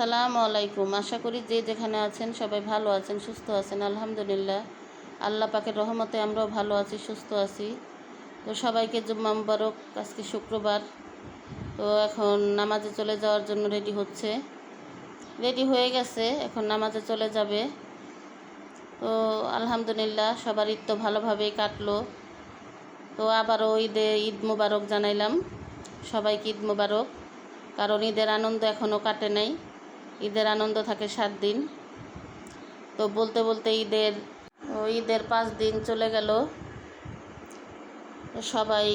আসসালামু আলাইকুম। আশা করি যে যেখানে আছেন সবাই ভালো আছেন, সুস্থ আছেন, আলহামদুলিল্লাহ। আল্লাহ পাকের রহমতে আমরাও ভালো আছি, সুস্থ আছি। তো সবাইকে জুম্মা মুবারক, আজকে শুক্রবার। তো এখন নামাজে চলে যাওয়ার জন্য রেডি হচ্ছে। রেডি হয়ে গেছে, এখন নামাজে চলে যাবে। তো আলহামদুলিল্লাহ, সবার ঈদ তো ভালোভাবেই কাটলো। তো আবারও ঈদে ঈদ মুবারক জানাইলাম। সবাইকে ঈদ মুবারক। কারণ ঈদের আনন্দ এখনও কাটে নাই। ঈদের আনন্দ থাকে সাত দিন। তো বলতে বলতে ঈদের ঈদের পাঁচ দিন চলে গেল। সবাই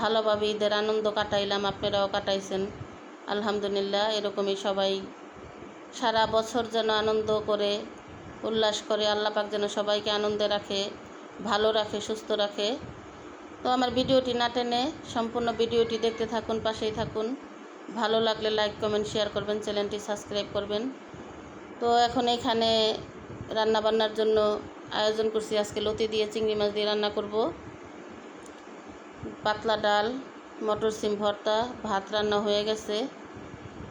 ভালোভাবে ঈদের আনন্দ কাটাইলাম, আপনারাও কাটাইছেন। আলহামদুলিল্লাহ, এরকমই সবাই সারা বছর যেন আনন্দ করে, উল্লাস করে, আল্লাহ পাক যেন সবাইকে আনন্দে রাখে, ভালো রাখে, সুস্থ রাখে। তো আমার ভিডিওটি না টেনে সম্পূর্ণ ভিডিওটি দেখতে থাকুন, পাশেই থাকুন। ভালো লাগলে লাইক কমেন্ট শেয়ার করবেন চ্যানেলটি সাবস্ক্রাইব করবেন। তো এখন এখানে রান্না বান্নার জন্য আয়োজন করছি। আজকে লতি দিয়ে, চিংড়ি মাছ দিয়ে রান্না করব। পাতলা ডাল, মটর সিম ভর্তা, ভাত রান্না হয়ে গেছে।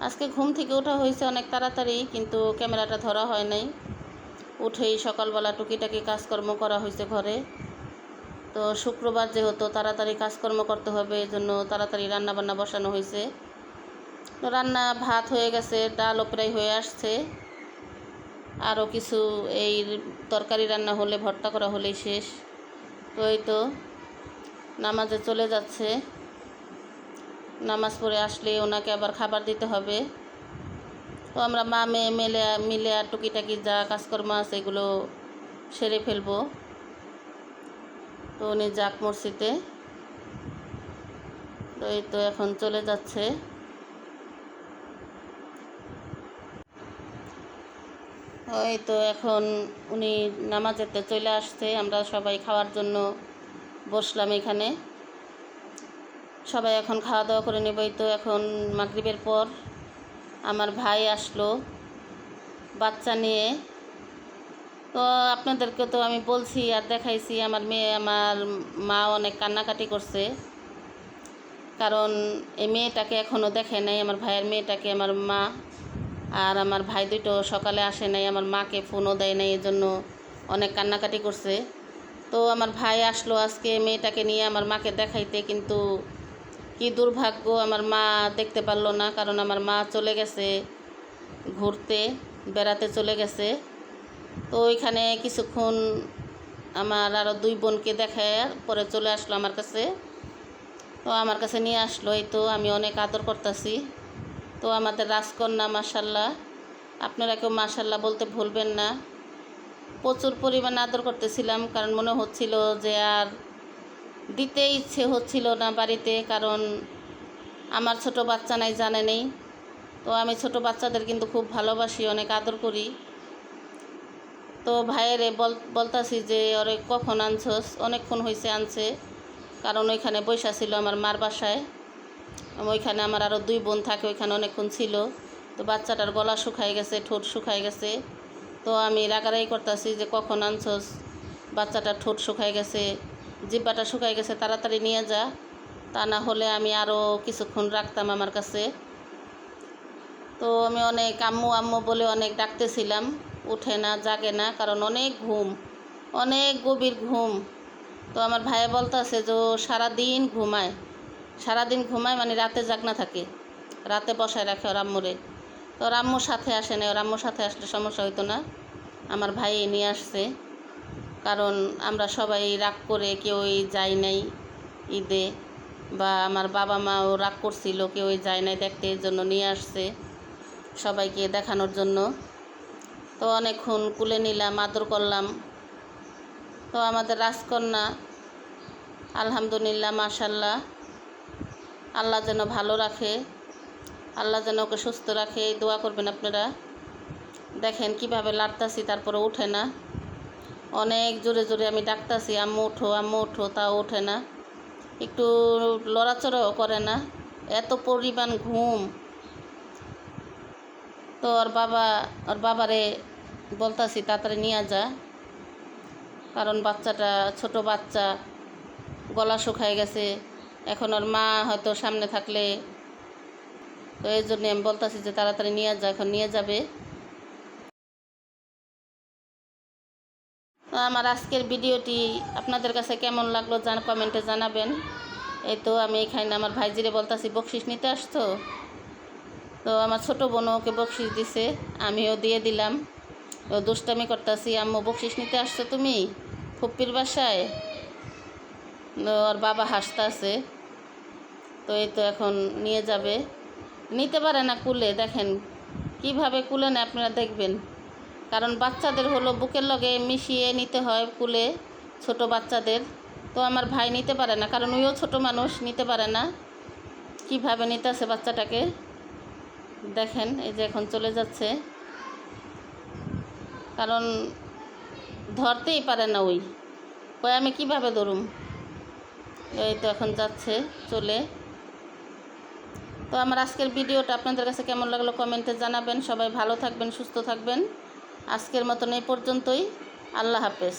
আজকে ঘুম থেকে ওঠা হয়েছে অনেক তাড়াতাড়ি, কিন্তু ক্যামেরাটা ধরা হয় নাই। উঠেই সকালবেলা টুকিটাকি কাজকর্ম করা হয়েছে ঘরে। তো শুক্রবার যেহেতু তাড়াতাড়ি কাজকর্ম করতে হবে এই জন্য তাড়াতাড়ি রান্না বান্না বসানো হয়েছে। রান্না ভাত হয়ে গেছে ডালও প্রায় হয়ে আসছে। আরও কিছু এই তরকারি রান্না হলে, ভর্তা করা হলেই শেষ। তো এই তো, নামাজে চলে যাচ্ছে। নামাজ পড়ে আসলে ওনাকে আবার খাবার দিতে হবে। তো আমরা মা মেয়ে মেলে, মিলে আর টুকিটাকি যা কাজকর্ম আছে এগুলো সেরে ফেলব। তো উনি যাক মসজিদে। তো এই তো এখন চলে যাচ্ছে। ওই তো এখন উনি নামাজেতে চলে আসছে, আমরা সবাই খাওয়ার জন্য বসলাম এখানে। সবাই এখন খাওয়া দাওয়া করে নেবই তো এখন মাগরিবের পর আমার ভাই আসলো বাচ্চা নিয়ে। তো আপনাদেরকে তো আমি বলছি আর দেখাইছি, আমার মেয়ে, আমার মা অনেক কান্নাকাটি করছে। কারণ এই মেয়েটাকে এখনও দেখে নাই, আমার ভাইয়ের মেয়েটাকে, আমার মা। আর আমার ভাই দুটো সকালে আসে নাই, আমার মাকে ফোনও দেয় নাই, এই জন্য অনেক কান্নাকাটি করছে। তো আমার ভাই আসলো আজকে মেয়েটাকে নিয়ে আমার মাকে দেখাইতে, কিন্তু কি দুর্ভাগ্য, আমার মা দেখতে পারল না, কারণ আমার মা চলে গেছে ঘুরতে, বেড়াতে চলে গেছে। তো ওইখানে কিছুক্ষণ আমার আরও দুই বোনকে দেখায়, পরে চলে আসলো আমার কাছে। তো আমার কাছে নিয়ে আসলো, এই তো আমি অনেক আদর করতেছি। তো আমাদের রাজকন্যা মাসাল্লাহ আপনারা কেউ মাসাল্লাহ বলতে ভুলবেন না। প্রচুর পরিমাণ আদর করতেছিলাম, কারণ মনে হচ্ছিল যে আর দিতে ইচ্ছে হচ্ছিল না বাড়িতে, কারণ আমার ছোট বাচ্চা নাই, জানে নেই। তো আমি ছোট বাচ্চাদের কিন্তু খুব ভালোবাসি, অনেক আদর করি। তো ভাইয়েরে বল, বলতাছি যে, ওরে কখন আনছস? অনেকক্ষণ হয়েছে আনছে, কারণ ওইখানে বৈশা ছিল আমার মার বাসায়। ওইখানে আমার আরও দুই বোন থাকে, ওইখানে অনেকক্ষণ ছিল। তো বাচ্চাটার গলা শুকাই গেছে, ঠোঁট শুকাই গেছে। তো আমি রাগারাই করতেছি যে, কখন আনছস? বাচ্চাটার ঠোঁট শুকাই গেছে, জিব্বাটা শুকাই গেছে, তাড়াতাড়ি নিয়ে যা। তা না হলে আমি আরও কিছুক্ষণ রাখতাম আমার কাছে। তো আমি অনেক আম্মু আম্মু বলে অনেক ডাকতেছিলাম। উঠে না, জাগে না, কারণ অনেক ঘুম, অনেক গভীর ঘুম। তো আমার ভাইয়া বলতেছে যে সারাদিন ঘুমায়। সারাদিন ঘুমায় মানে রাতে জাগনা থাকে, রাতে বসায় রাখে ওর আম্মুরে। তো ওর আম্মুর সাথে আসে না ওর আম্মুর সাথে আসলে সমস্যা হইতো না। আমার ভাই নিয়ে আসছে, কারণ আমরা সবাই রাগ করে কেউই যাই নাই ঈদে, বা আমার বাবা মাও রাগ করছিল কেউই যায় নাই দেখতে, এর জন্য নিয়ে আসছে সবাইকে দেখানোর জন্য। তো অনেকক্ষণ কুলে নিলাম, আদর করলাম। তো আমাদের রাজকন্যা, আলহামদুলিল্লাহ, মাশাল্লাহ। আল্লাহ যেন ভালো রাখে, আল্লাহ যেন ওকে সুস্থ রাখে, এই দোয়া করবেন আপনারা। দেখেন কীভাবে লাড়তাছি তারপরে ওঠে না। অনেক জোরে জোরে আমি ডাকতাছি, আম্মু উঠো আম্মু উঠো তাও ওঠে না। একটু লড়াচড়াও করে না। এত পরিমাণ ঘুম। তো ওর বাবা, ওর বাবারে বলতাছি, তাড়াতাড়ি নিয়ে যা। কারণ বাচ্চাটা ছোট বাচ্চা, গলা শুকায় গেছে। এখন ওর মা হয়তো সামনে থাকলে, তো এই জন্য আমি বলতেছি যে তাড়াতাড়ি নিয়ে যা, এখন নিয়ে যাবে। আমার আজকের ভিডিওটি আপনাদের কাছে কেমন লাগল জান, কমেন্টে জানাবেন। এই তো আমি এখানে আমার ভাইজিরে বলতাছি, বকশিস নিতে আসতো তো আমার ছোটো বোনও ওকে বকশিস দিছে, আমিও দিয়ে দিলাম। ও দুষ্টামি করতেছি, আম্মু, বকশিস নিতে আসছো তুমি? ফুপ্পির বাসায়? ওর বাবা হাসতে আছে তো এই তো এখন নিয়ে যাবে। নিতে পারে না কুলে, দেখেন। কীভাবে কুলে না আপনারা দেখবেন? কারণ বাচ্চাদের হলো বুকের লগে মিশিয়ে নিতে হয় কুলে, ছোট বাচ্চাদের। তো আমার ভাই নিতে পারে না, কারণ ওইও ছোট মানুষ, নিতে পারে না। কীভাবে নিতে আছে বাচ্চাটাকে? দেখেন, এই যে এখন চলে যাচ্ছে। কারণ ধরতেই পারে না ওই। ওই আমি কীভাবে ধরুম? এই তো এখন যাচ্ছে, চলে। তো আমার আজকের ভিডিওটা আপনাদের কাছে কেমন লাগল কমেন্টে জানাবেন। সবাই ভালো থাকবেন, সুস্থ থাকবেন। আজকের মতন এই পর্যন্তই। আল্লাহ হাফেজ।